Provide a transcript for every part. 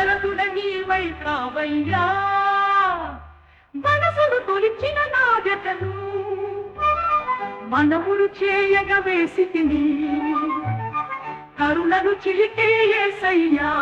భరతుడ నీవై కావయ్యా మనసును తొలిచిన నా జతను మనమును చేయగ వేసి తిని కరుణను చిలికే ఏసయ్యా.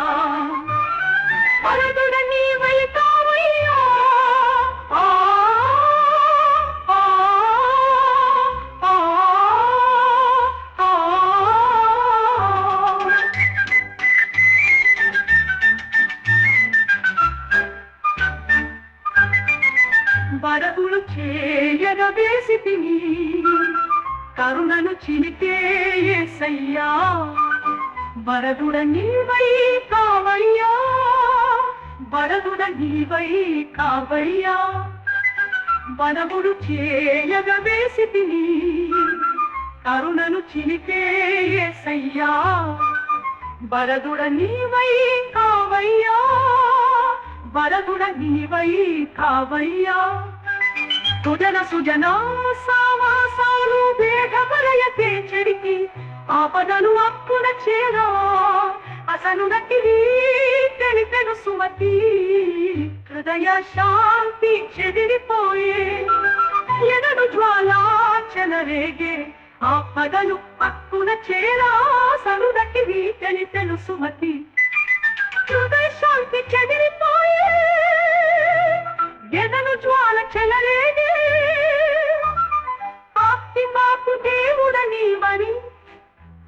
బరగులు చేయనవేసి తిని కరుణను చిలికే ఏసయ్యా. బరదుడ నీవై కావయ్యా. బరదుడ నీవై కావయ్యా. బరగుడు చేయగవేసి తిని కరుణను చిలికే ఏసయ్యా. బరదుడ నీవై కావయ్యా. బరదుడ నీవై కావయ్యా. సుజన సుజన సావాసాలు వేగపరయతే చెడికి ఆపదను అప్పుడ చేరా. అసలు నటివి తెలిపెను సుమతి హృదయ శాంతి చెదిరిపోయే. ఎదడు జ్వాల చెలరేగే ఆపదను అక్కున చేరా. అసలు తెలిపెను సుమతి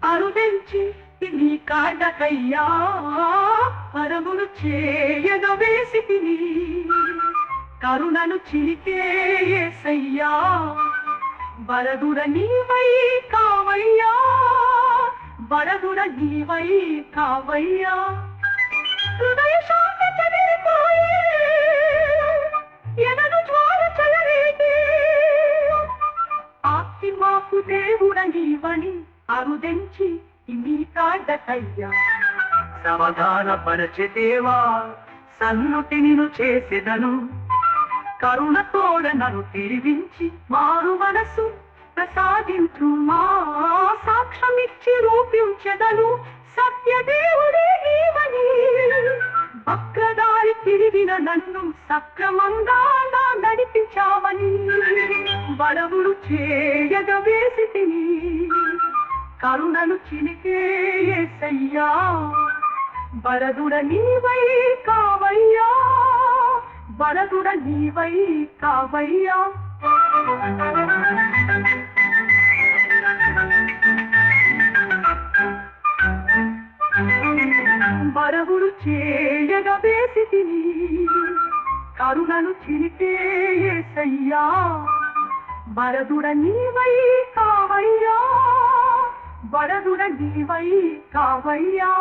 అరుదెంచి నీ కాడకయ్యా పరములు చేయగ వేసి తిని కరుణను చిలికే ఏసయ్యా బరదుర నీవై కావయ్యా బరదుర నీవై కావయ్యా. మాకు దేవుడ అరుదెంచి నీ కాడకయ్యా సమాధాన పరచెదేవా సన్నుటి నిను చేసెదను కరుణతోడ నన్ను తిరిగించి మారు మనసు. ప్రసాదించు మా సాక్ష్యమిచ్చి రూపించెదను. సత్యదేవుడే నన్ను సక్రమంగా నా నడిపించావని బలవులు చేయగ వేసి తిని కరుణను చిలికే ఏసయ్యా బరదుడ నీవై కావయ్యా బరదుడ నీవై కావయ్యా. కరుణను చిలికే ఏసయ్యా బరదుడ నీవై కావయ్యా. బరదుడ నీవై కావయ్యా.